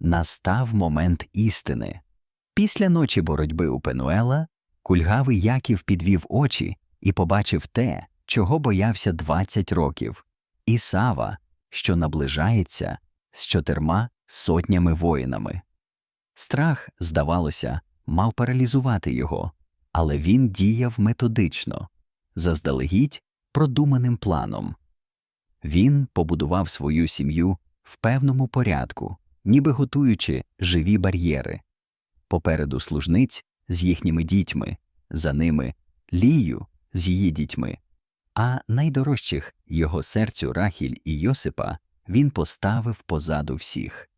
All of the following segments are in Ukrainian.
настав момент істини. Після ночі боротьби у Пенуела кульгавий Яків підвів очі і побачив те, чого боявся 20 років Ісава, що наближається з чотирма сотнями воїнами. Страх, здавалося, мав паралізувати його, але він діяв методично, заздалегідь продуманим планом. Він побудував свою сім'ю в певному порядку, ніби готуючи живі бар'єри. Попереду служниць з їхніми дітьми, за ними Лію з її дітьми, а найдорожчих його серцю Рахіль і Йосипа він поставив позаду всіх.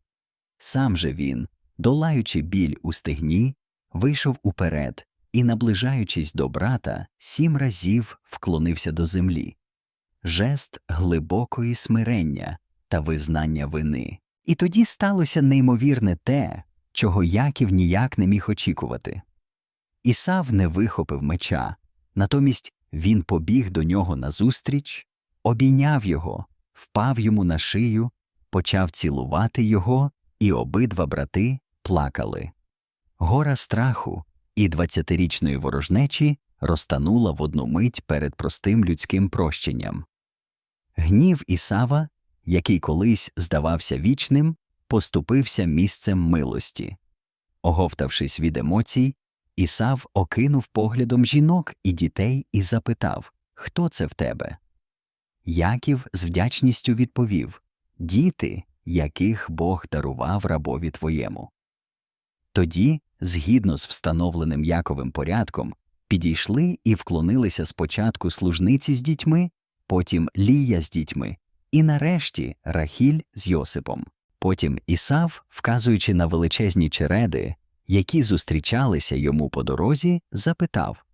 Сам же він, долаючи біль у стегні, вийшов уперед і, наближаючись до брата, сім разів вклонився до землі. Жест глибокої смирення та визнання вини. І тоді сталося неймовірне те, чого Яків ніяк не міг очікувати. Ісав не вихопив меча, натомість він побіг до нього назустріч, обійняв його, впав йому на шию, почав цілувати його, і обидва брати плакали. Гора страху і двадцятирічної ворожнечі розтанула в одну мить перед простим людським прощенням. Гнів Ісава, який колись здавався вічним, поступився місцем милості. Оговтавшись від емоцій, Ісав окинув поглядом жінок і дітей і запитав Хто це в тебе? Яків з вдячністю відповів Діти, яких Бог дарував рабові твоєму. Тоді, згідно з встановленим Яковим порядком, підійшли і вклонилися спочатку служниці з дітьми, потім Лія з дітьми, і нарешті Рахіль з Йосипом. Потім Ісав, вказуючи на величезні череди, які зустрічалися йому по дорозі, запитав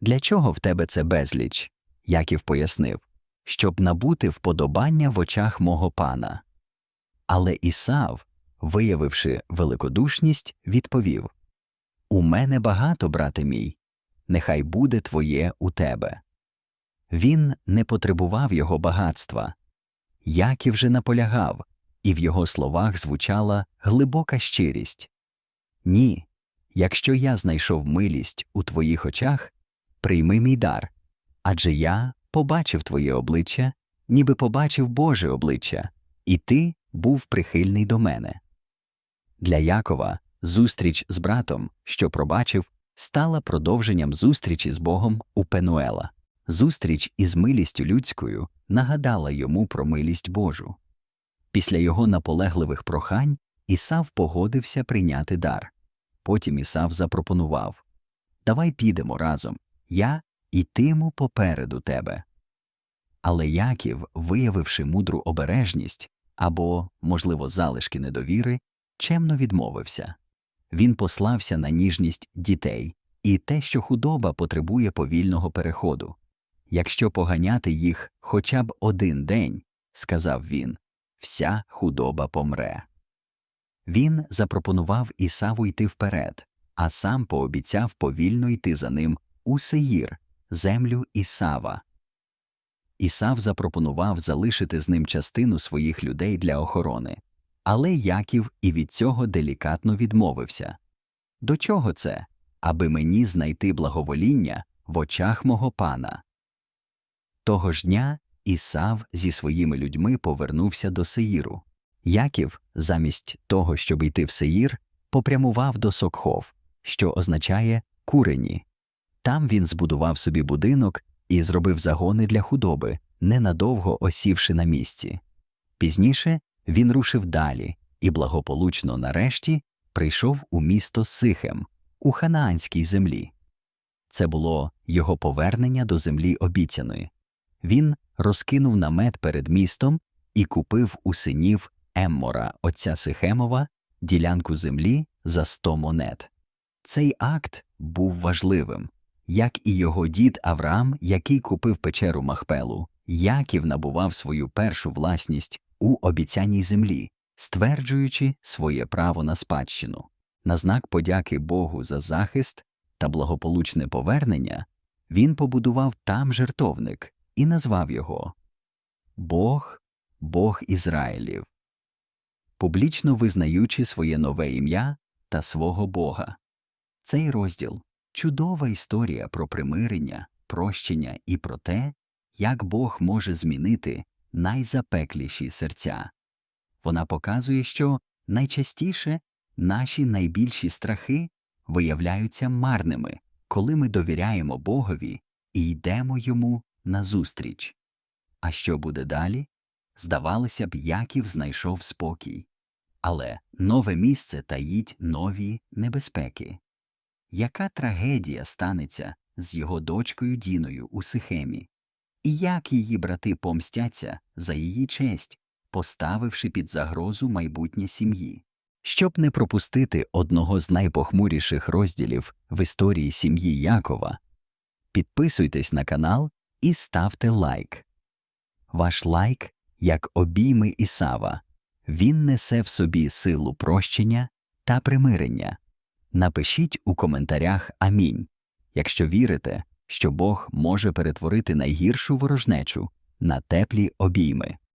Для чого в тебе це безліч? Яків пояснив, щоб набути вподобання в очах мого пана. Але Ісав, виявивши великодушність, відповів У мене багато, брате мій, нехай буде твоє у тебе. Він не потребував його багатства. Яків же наполягав, і в його словах звучала глибока щирість. Ні, якщо я знайшов милість у твоїх очах, прийми мій дар, адже я побачив твоє обличчя, ніби побачив Боже обличчя, і ти був прихильний до мене. Для Якова зустріч з братом, що пробачив, стала продовженням зустрічі з Богом у Пенуела. Зустріч із милістю людською нагадала йому про милість Божу. Після його наполегливих прохань Ісав погодився прийняти дар. Потім Ісав запропонував Давай підемо разом, я ітиму попереду тебе. Але Яків, виявивши мудру обережність або, можливо, залишки недовіри, чемно відмовився. Він послався на ніжність дітей і те, що худоба потребує повільного переходу. Якщо поганяти їх хоча б один день, сказав він, вся худоба помре. Він запропонував Ісаву йти вперед, а сам пообіцяв повільно йти за ним у Сеїр, землю Ісава. Ісав запропонував залишити з ним частину своїх людей для охорони, але Яків і від цього делікатно відмовився. До чого це? Аби мені знайти благовоління в очах мого пана. Того ж дня Ісав зі своїми людьми повернувся до Сеїру. Яків, замість того, щоб йти в Сеїр, попрямував до Сокхов, що означає курені. Там він збудував собі будинок і зробив загони для худоби, ненадовго осівши на місці. Пізніше він рушив далі і благополучно нарешті прийшов у місто Сихем у ханаанській землі. Це було його повернення до землі обіцяної. Він розкинув намет перед містом і купив у синів Еммора, отця Сихемова, ділянку землі за сто монет. Цей акт був важливим, як і його дід Авраам, який купив печеру Махпелу, Яків набував свою першу власність у обіцяній землі, стверджуючи своє право на спадщину. На знак подяки Богу за захист та благополучне повернення він побудував там жертовник і назвав його Бог, Бог Ізраїлів. публічно визнаючи своє нове ім'я та свого Бога. Цей розділ чудова історія про примирення, прощення і про те, як Бог може змінити найзапекліші серця. Вона показує, що найчастіше наші найбільші страхи виявляються марними, коли ми довіряємо Богові і йдемо йому назустріч. А що буде далі? Здавалося б, Яків знайшов спокій. Але нове місце таїть нові небезпеки. Яка трагедія станеться з його дочкою Діною у Сихемі? І як її брати помстяться за її честь, поставивши під загрозу майбутнє сім'ї? Щоб не пропустити одного з найпохмуріших розділів в історії сім'ї Якова, підписуйтесь на канал і ставте лайк. Ваш лайк, як обійми Ісава, він несе в собі силу прощення та примирення. Напишіть у коментарях Амінь, якщо вірите, що Бог може перетворити найгіршу ворожнечу на теплі обійми.